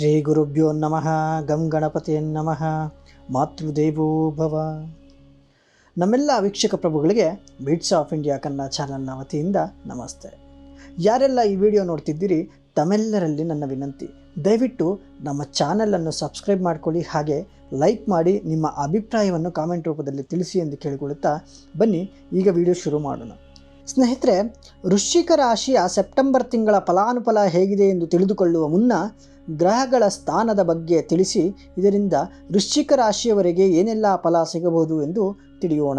ಶ್ರೀ ಗುರುಭ್ಯೋ ನಮಃ, ಗಂ ಗಣಪತಿಯನ್ನಮಃ ಮಾತೃದೇವೋ ಭವ. ನಮ್ಮೆಲ್ಲ ವೀಕ್ಷಕ ಪ್ರಭುಗಳಿಗೆ ಬೀಟ್ಸ್ ಆಫ್ ಇಂಡಿಯಾ ಕನ್ನಡ ಚಾನಲ್ನ ವತಿಯಿಂದ ನಮಸ್ತೆ. ಯಾರೆಲ್ಲ ಈ ವಿಡಿಯೋ ನೋಡ್ತಿದ್ದೀರಿ, ತಮ್ಮೆಲ್ಲರಲ್ಲಿ ನನ್ನ ವಿನಂತಿ. ದಯವಿಟ್ಟು ನಮ್ಮ ಚಾನಲನ್ನು ಸಬ್ಸ್ಕ್ರೈಬ್ ಮಾಡ್ಕೊಳ್ಳಿ, ಹಾಗೆ ಲೈಕ್ ಮಾಡಿ, ನಿಮ್ಮ ಅಭಿಪ್ರಾಯವನ್ನು ಕಾಮೆಂಟ್ ರೂಪದಲ್ಲಿ ತಿಳಿಸಿ ಎಂದು ಕೇಳಿಕೊಳ್ಳುತ್ತಾ ಬನ್ನಿ, ಈಗ ವಿಡಿಯೋ ಶುರು ಮಾಡೋಣ. ಸ್ನೇಹಿತರೆ, ವೃಶ್ಚಿಕ ರಾಶಿಯ ಸೆಪ್ಟೆಂಬರ್ ತಿಂಗಳ ಫಲಾನುಫಲ ಹೇಗಿದೆ ಎಂದು ತಿಳಿದುಕೊಳ್ಳುವ ಮುನ್ನ ಗ್ರಹಗಳ ಸ್ಥಾನದ ಬಗ್ಗೆ ತಿಳಿಸಿ, ಇದರಿಂದ ವೃಶ್ಚಿಕ ರಾಶಿಯವರೆಗೆ ಏನೆಲ್ಲ ಫಲ ಸಿಗಬಹುದು ಎಂದು ತಿಳಿಯೋಣ.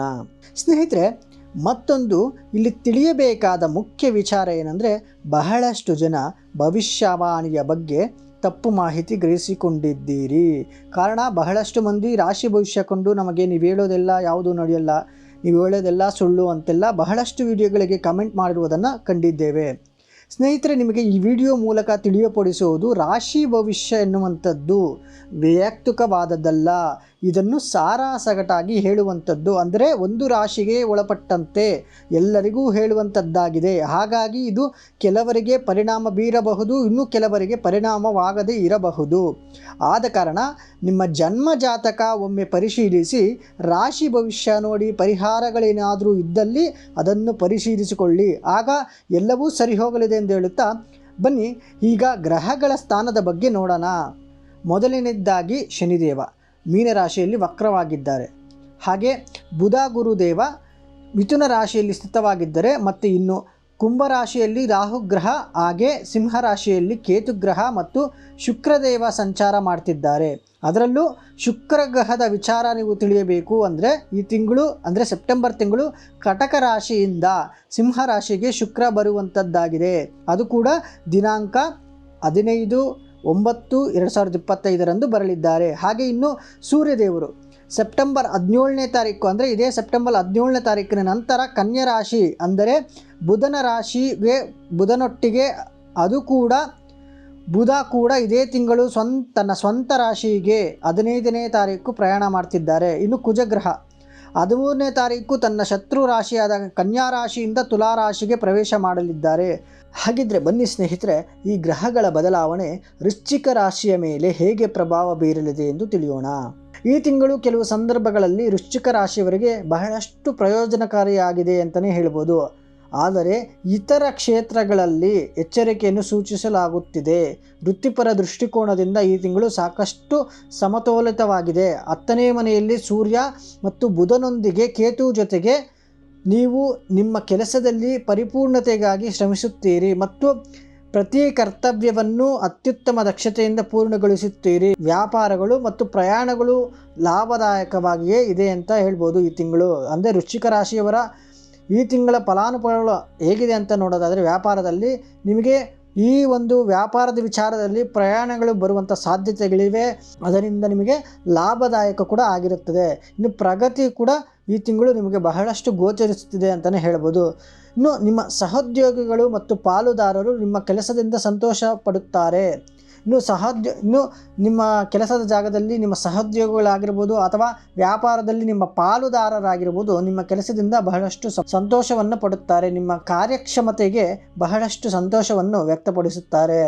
ಸ್ನೇಹಿತರೆ, ಮತ್ತೊಂದು ಇಲ್ಲಿ ತಿಳಿಯಬೇಕಾದ ಮುಖ್ಯ ವಿಚಾರ ಏನಂದರೆ, ಬಹಳಷ್ಟು ಜನ ಭವಿಷ್ಯವಾಣಿಯ ಬಗ್ಗೆ ತಪ್ಪು ಮಾಹಿತಿ ಗ್ರಹಿಸಿಕೊಂಡಿದ್ದೀರಿ. ಕಾರಣ, ಬಹಳಷ್ಟು ಮಂದಿ ರಾಶಿ ಭವಿಷ್ಯ ಕೊಂಡು ನಮಗೆ ನೀವು ಹೇಳೋದೆಲ್ಲ ಯಾವುದೂ ನಡೆಯಲ್ಲ, ನೀವು ಹೇಳೋದೆಲ್ಲ ಸುಳ್ಳು ಅಂತೆಲ್ಲ ಬಹಳಷ್ಟು ವಿಡಿಯೋಗಳಿಗೆ ಕಮೆಂಟ್ ಮಾಡಿರುವುದನ್ನು ಕಂಡಿದ್ದೇವೆ. ಸ್ನೇಹಿತರೆ ನಿಮಗೆ ಈ ವಿಡಿಯೋ ಮೂಲಕ ತಿಳಿಯಪಡಿಸುವುದು ರಾಶಿ ಭವಿಷ್ಯ ಎನ್ನುವಂಥದ್ದು ವೈಯಕ್ತಿಕವಾದದ್ದಲ್ಲ ಇದನ್ನು ಸಾರಾಸಗಟಾಗಿ ಹೇಳುವಂಥದ್ದು. ಅಂದರೆ ಒಂದು ರಾಶಿಗೆ ಒಳಪಟ್ಟಂತೆ ಎಲ್ಲರಿಗೂ ಹೇಳುವಂಥದ್ದಾಗಿದೆ. ಹಾಗಾಗಿ ಇದು ಕೆಲವರಿಗೆ ಪರಿಣಾಮ ಬೀರಬಹುದು, ಇನ್ನು ಕೆಲವರಿಗೆ ಪರಿಣಾಮವಾಗದೇ ಇರಬಹುದು. ಆದ ಕಾರಣ ನಿಮ್ಮ ಜನ್ಮ ಜಾತಕ ಒಮ್ಮೆ ಪರಿಶೀಲಿಸಿ, ರಾಶಿ ಭವಿಷ್ಯ ನೋಡಿ ಪರಿಹಾರಗಳೇನಾದರೂ ಇದ್ದಲ್ಲಿ ಅದನ್ನು ಪರಿಶೀಲಿಸಿಕೊಳ್ಳಿ. ಆಗ ಎಲ್ಲವೂ ಸರಿ ಹೋಗಲಿದೆ ಎಂದು ಹೇಳುತ್ತಾ, ಬನ್ನಿ, ಈಗ ಗ್ರಹಗಳ ಸ್ಥಾನದ ಬಗ್ಗೆ ನೋಡೋಣ. ಮೊದಲನೇದಾಗಿ ಶನಿದೇವ. ಮೀನರಾಶಿಯಲ್ಲಿ ವಕ್ರವಾಗಿದ್ದಾರೆ. ಹಾಗೆ ಬುಧ ಗುರುದೇವ ಮಿಥುನ ರಾಶಿಯಲ್ಲಿ ಸ್ಥಿತವಾಗಿದ್ದರೆ ಮತ್ತು ಇನ್ನು ಕುಂಭರಾಶಿಯಲ್ಲಿ ರಾಹುಗ್ರಹ ಹಾಗೆ ಸಿಂಹರಾಶಿಯಲ್ಲಿ ಕೇತುಗ್ರಹ ಮತ್ತು ಶುಕ್ರದೇವ ಸಂಚಾರ ಮಾಡ್ತಿದ್ದಾರೆ. ಅದರಲ್ಲೂ ಶುಕ್ರಗ್ರಹದ ವಿಚಾರ ನೀವು ತಿಳಿಯಬೇಕು ಅಂದರೆ ಈ ತಿಂಗಳು ಅಂದರೆ ಸೆಪ್ಟೆಂಬರ್ ತಿಂಗಳು ಕಟಕ ರಾಶಿಯಿಂದ ಸಿಂಹ ರಾಶಿಗೆ ಶುಕ್ರ ಬರುವಂಥದ್ದಾಗಿದೆ ಅದು ಕೂಡ ದಿನಾಂಕ ಹದಿನೈದು ಒಂಬತ್ತು ಎರಡು ಸಾವಿರದ ಇಪ್ಪತ್ತೈದರಂದು ಬರಲಿದ್ದಾರೆ. ಹಾಗೆ ಇನ್ನು ಸೂರ್ಯದೇವರು ಸೆಪ್ಟೆಂಬರ್ ಹದಿನೇಳನೇ ತಾರೀಕು, ಅಂದರೆ ಇದೇ ಸೆಪ್ಟೆಂಬರ್ ಹದಿನೇಳನೇ ತಾರೀಕಿನ ನಂತರ ಕನ್ಯಾ ರಾಶಿ, ಅಂದರೆ ಬುಧನ ರಾಶಿಗೆ ಬುಧನೊಟ್ಟಿಗೆ ಅದು ಕೂಡ, ಬುಧ ಕೂಡ ಇದೇ ತಿಂಗಳು ಸ್ವಂತ, ತನ್ನ ಸ್ವಂತ ರಾಶಿಗೆ ಹದಿನೈದನೇ ತಾರೀಕು ಪ್ರಯಾಣ ಮಾಡ್ತಿದ್ದಾರೆ. ಇನ್ನು ಕುಜಗ್ರಹ ಹದಿಮೂರನೇ ತಾರೀಕು ತನ್ನ ಶತ್ರು ರಾಶಿಯಾದ ಕನ್ಯಾ ರಾಶಿಯಿಂದ ತುಲಾ ರಾಶಿಗೆ ಪ್ರವೇಶ ಮಾಡಲಿದ್ದಾರೆ. ಹಾಗಿದ್ರೆ ಬನ್ನಿ ಸ್ನೇಹಿತರೆ, ಈ ಗ್ರಹಗಳ ಬದಲಾವಣೆ ವೃಶ್ಚಿಕ ರಾಶಿಯ ಮೇಲೆ ಹೇಗೆ ಪ್ರಭಾವ ಬೀರಲಿದೆ ಎಂದು ತಿಳಿಯೋಣ. ಈ ತಿಂಗಳು ಕೆಲವು ಸಂದರ್ಭಗಳಲ್ಲಿ ವೃಶ್ಚಿಕ ರಾಶಿಯವರಿಗೆ ಬಹಳಷ್ಟು ಪ್ರಯೋಜನಕಾರಿಯಾಗಿದೆ ಅಂತಲೇ ಹೇಳ್ಬೋದು. ಆದರೆ ಇತರ ಕ್ಷೇತ್ರಗಳಲ್ಲಿ ಎಚ್ಚರಿಕೆಯನ್ನು ಸೂಚಿಸಲಾಗುತ್ತಿದೆ. ವೃತ್ತಿಪರ ದೃಷ್ಟಿಕೋನದಿಂದ ಈ ತಿಂಗಳು ಸಾಕಷ್ಟು ಸಮತೋಲಿತವಾಗಿದೆ. ಹತ್ತನೇ ಮನೆಯಲ್ಲಿ ಸೂರ್ಯ ಮತ್ತು ಬುಧನೊಂದಿಗೆ ಕೇತು ಜೊತೆಗೆ ನೀವು ನಿಮ್ಮ ಕೆಲಸದಲ್ಲಿ ಪರಿಪೂರ್ಣತೆಗಾಗಿ ಶ್ರಮಿಸುತ್ತೀರಿ ಮತ್ತು ಪ್ರತಿ ಕರ್ತವ್ಯವನ್ನು ಅತ್ಯುತ್ತಮ ದಕ್ಷತೆಯಿಂದ ಪೂರ್ಣಗೊಳಿಸುತ್ತೀರಿ. ವ್ಯಾಪಾರಗಳು ಮತ್ತು ಪ್ರಯಾಣಗಳು ಲಾಭದಾಯಕವಾಗಿಯೇ ಇದೆ ಅಂತ ಹೇಳ್ಬೋದು ಈ ತಿಂಗಳು. ಅಂದರೆ ವೃಶ್ಚಿಕ ರಾಶಿಯವರ ಈ ತಿಂಗಳ ಫಲಾನುಭವಗಳು ಹೇಗಿದೆ ಅಂತ ನೋಡೋದಾದರೆ ವ್ಯಾಪಾರದಲ್ಲಿ ನಿಮಗೆ ಈ ಒಂದು ವ್ಯಾಪಾರದ ವಿಚಾರದಲ್ಲಿ ಪ್ರಯಾಣಗಳು ಬರುವಂಥ ಸಾಧ್ಯತೆಗಳಿವೆ. ಅದರಿಂದ ನಿಮಗೆ ಲಾಭದಾಯಕ ಕೂಡ ಆಗಿರುತ್ತದೆ. ಇನ್ನು ಪ್ರಗತಿ ಕೂಡ ಈ ತಿಂಗಳು ನಿಮಗೆ ಬಹಳಷ್ಟು ಗೋಚರಿಸುತ್ತಿದೆ ಅಂತಲೇ ಹೇಳ್ಬೋದು. ಇನ್ನು ನಿಮ್ಮ ಸಹೋದ್ಯೋಗಿಗಳು ಮತ್ತು ಪಾಲುದಾರರು ನಿಮ್ಮ ಕೆಲಸದಿಂದ ಸಂತೋಷ ಪಡುತ್ತಾರೆ. ಇನ್ನು ಸಹೋದ್ಯೋ, ಇನ್ನು ನಿಮ್ಮ ಕೆಲಸದ ಜಾಗದಲ್ಲಿ ನಿಮ್ಮ ಸಹೋದ್ಯೋಗಿಗಳಾಗಿರ್ಬೋದು ಅಥವಾ ವ್ಯಾಪಾರದಲ್ಲಿ ನಿಮ್ಮ ಪಾಲುದಾರರಾಗಿರ್ಬೋದು ನಿಮ್ಮ ಕೆಲಸದಿಂದ ಬಹಳಷ್ಟು ಸಂತೋಷವನ್ನು ಪಡುತ್ತಾರೆ. ನಿಮ್ಮ ಕಾರ್ಯಕ್ಷಮತೆಗೆ ಬಹಳಷ್ಟು ಸಂತೋಷವನ್ನು ವ್ಯಕ್ತಪಡಿಸುತ್ತಾರೆ.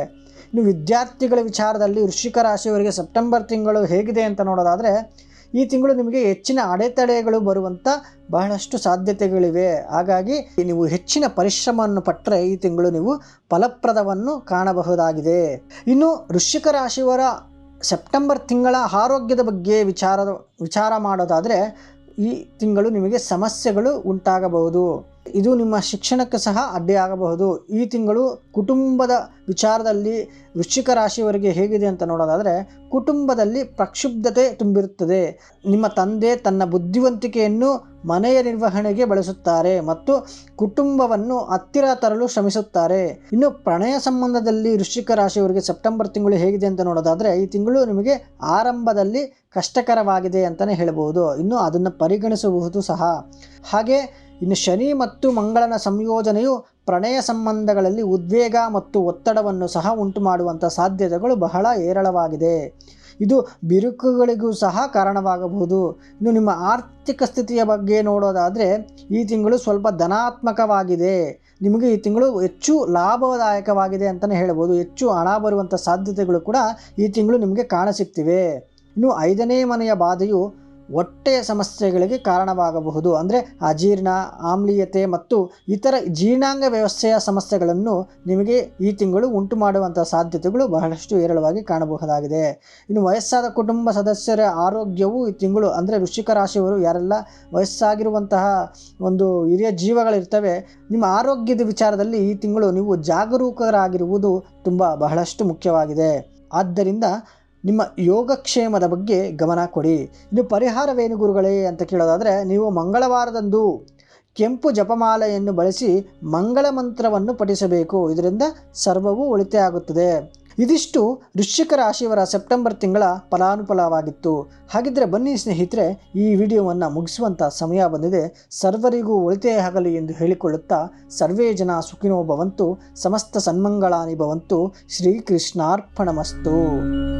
ಇನ್ನು ವಿದ್ಯಾರ್ಥಿಗಳ ವಿಚಾರದಲ್ಲಿ ವೃಶ್ಚಿಕ ರಾಶಿಯವರಿಗೆ ಸೆಪ್ಟೆಂಬರ್ ತಿಂಗಳು ಹೇಗಿದೆ ಅಂತ ನೋಡೋದಾದರೆ ಈ ತಿಂಗಳು ನಿಮಗೆ ಹೆಚ್ಚಿನ ಅಡೆತಡೆಗಳು ಬರುವಂಥ ಬಹಳಷ್ಟು ಸಾಧ್ಯತೆಗಳಿವೆ. ಹಾಗಾಗಿ ನೀವು ಹೆಚ್ಚಿನ ಪರಿಶ್ರಮವನ್ನು ಪಟ್ಟರೆ ಈ ತಿಂಗಳು ನೀವು ಫಲಪ್ರದವನ್ನು ಕಾಣಬಹುದಾಗಿದೆ. ಇನ್ನು ವೃಶ್ಚಿಕ ರಾಶಿಯವರ ಸೆಪ್ಟೆಂಬರ್ ತಿಂಗಳ ಆರೋಗ್ಯದ ಬಗ್ಗೆ ವಿಚಾರ ವಿಚಾರ ಮಾಡೋದಾದರೆ ಈ ತಿಂಗಳು ನಿಮಗೆ ಸಮಸ್ಯೆಗಳು ಉಂಟಾಗಬಹುದು. ಇದು ನಿಮ್ಮ ಶಿಕ್ಷಣಕ್ಕೆ ಸಹ ಅಡ್ಡಿಯಾಗಬಹುದು. ಈ ತಿಂಗಳು ಕುಟುಂಬದ ವಿಚಾರದಲ್ಲಿ ವೃಶ್ಚಿಕ ರಾಶಿಯವರಿಗೆ ಹೇಗಿದೆ ಅಂತ ನೋಡೋದಾದರೆ ಕುಟುಂಬದಲ್ಲಿ ಪ್ರಕ್ಷುಬ್ಧತೆ ತುಂಬಿರುತ್ತದೆ. ನಿಮ್ಮ ತಂದೆ ತನ್ನ ಬುದ್ಧಿವಂತಿಕೆಯನ್ನು ಮನೆಯ ನಿರ್ವಹಣೆಗೆ ಬಳಸುತ್ತಾರೆ ಮತ್ತು ಕುಟುಂಬವನ್ನು ಹತ್ತಿರ ತರಲು ಶ್ರಮಿಸುತ್ತಾರೆ. ಇನ್ನು ಪ್ರಣಯ ಸಂಬಂಧದಲ್ಲಿ ವೃಶ್ಚಿಕ ರಾಶಿಯವರಿಗೆ ಸೆಪ್ಟೆಂಬರ್ ತಿಂಗಳು ಹೇಗಿದೆ ಅಂತ ನೋಡೋದಾದರೆ ಈ ತಿಂಗಳು ನಿಮಗೆ ಆರಂಭದಲ್ಲಿ ಕಷ್ಟಕರವಾಗಿದೆ ಅಂತಲೇ ಹೇಳಬಹುದು ಇನ್ನು ಅದನ್ನು ಪರಿಗಣಿಸಬಹುದು ಸಹ. ಹಾಗೆ ಇನ್ನು ಶನಿ ಮತ್ತು ಮಂಗಳನ ಸಂಯೋಜನೆಯು ಪ್ರಣಯ ಸಂಬಂಧಗಳಲ್ಲಿ ಉದ್ವೇಗ ಮತ್ತು ಒತ್ತಡವನ್ನು ಸಹ ಉಂಟು ಮಾಡುವಂಥ ಸಾಧ್ಯತೆಗಳು ಬಹಳ ಹೇರಳವಾಗಿದೆ ಇದು ಬಿರುಕುಗಳಿಗೂ ಸಹ ಕಾರಣವಾಗಬಹುದು. ಇನ್ನು ನಿಮ್ಮ ಆರ್ಥಿಕ ಸ್ಥಿತಿಯ ಬಗ್ಗೆ ನೋಡೋದಾದರೆ, ಈ ತಿಂಗಳು ಸ್ವಲ್ಪ ಧನಾತ್ಮಕವಾಗಿದೆ. ನಿಮಗೆ ಈ ತಿಂಗಳು ಹೆಚ್ಚು ಲಾಭದಾಯಕವಾಗಿದೆ ಅಂತಲೇ ಹೇಳ್ಬೋದು. ಹೆಚ್ಚು ಹಣ ಬರುವಂಥ ಸಾಧ್ಯತೆಗಳು ಕೂಡ ಈ ತಿಂಗಳು ನಿಮಗೆ ಕಾಣಸಿಗ್ತಿವೆ. ಇನ್ನು ಐದನೇ ಮನೆಯ ಬಾಧೆಯು ಹೊಟ್ಟೆಯ ಸಮಸ್ಯೆಗಳಿಗೆ ಕಾರಣವಾಗಬಹುದು. ಅಂದರೆ ಅಜೀರ್ಣ ಆಮ್ಲೀಯತೆ ಮತ್ತು ಇತರ ಜೀರ್ಣಾಂಗ ವ್ಯವಸ್ಥೆಯ ಸಮಸ್ಯೆಗಳನ್ನು ನಿಮಗೆ ಈ ತಿಂಗಳು ಉಂಟು ಮಾಡುವಂಥ ಸಾಧ್ಯತೆಗಳು ಬಹಳಷ್ಟು ಹೇರಳವಾಗಿ ಕಾಣಬಹುದಾಗಿದೆ. ಇನ್ನು ವಯಸ್ಸಾದ ಕುಟುಂಬ ಸದಸ್ಯರ ಆರೋಗ್ಯವು ಈ ತಿಂಗಳು, ಅಂದರೆ ವೃಶ್ಚಿಕ ರಾಶಿಯವರು ಯಾರೆಲ್ಲ ವಯಸ್ಸಾಗಿರುವಂತಹ ಒಂದು ಹಿರಿಯ ಜೀವಗಳಿರ್ತವೆ, ನಿಮ್ಮ ಆರೋಗ್ಯದ ವಿಚಾರದಲ್ಲಿ ಈ ತಿಂಗಳು ನೀವು ಜಾಗರೂಕರಾಗಿರುವುದು ತುಂಬ ಬಹಳಷ್ಟು ಮುಖ್ಯವಾಗಿದೆ. ಆದ್ದರಿಂದ ನಿಮ್ಮ ಯೋಗಕ್ಷೇಮದ ಬಗ್ಗೆ ಗಮನ ಕೊಡಿ. ಇನ್ನು ಪರಿಹಾರವೇನು ಗುರುಗಳೇ ಅಂತ ಕೇಳೋದಾದರೆ, ನೀವು ಮಂಗಳವಾರದಂದು ಕೆಂಪು ಜಪಮಾಲೆಯನ್ನು ಬಳಸಿ ಮಂಗಳ ಮಂತ್ರವನ್ನು ಪಠಿಸಬೇಕು. ಇದರಿಂದ ಸರ್ವವೂ ಒಳಿತೆ ಆಗುತ್ತದೆ. ಇದಿಷ್ಟು ವೃಶ್ಚಿಕ ರಾಶಿಯವರ ಸೆಪ್ಟೆಂಬರ್ ತಿಂಗಳ ಫಲಾನುಫಲವಾಗಿತ್ತು. ಹಾಗಿದ್ದರೆ ಬನ್ನಿ ಸ್ನೇಹಿತರೆ, ಈ ವಿಡಿಯೋವನ್ನು ಮುಗಿಸುವಂಥ ಸಮಯ ಬಂದಿದೆ. ಸರ್ವರಿಗೂ ಒಳಿತೆ ಆಗಲಿ ಎಂದು ಹೇಳಿಕೊಳ್ಳುತ್ತಾ ಸರ್ವೇ ಜನ ಸುಖಿನೋ ಭವಂತು, ಸಮಸ್ತ ಸನ್ಮಂಗಳಾನಿ ಭವಂತು, ಶ್ರೀಕೃಷ್ಣಾರ್ಪಣಮಸ್ತು.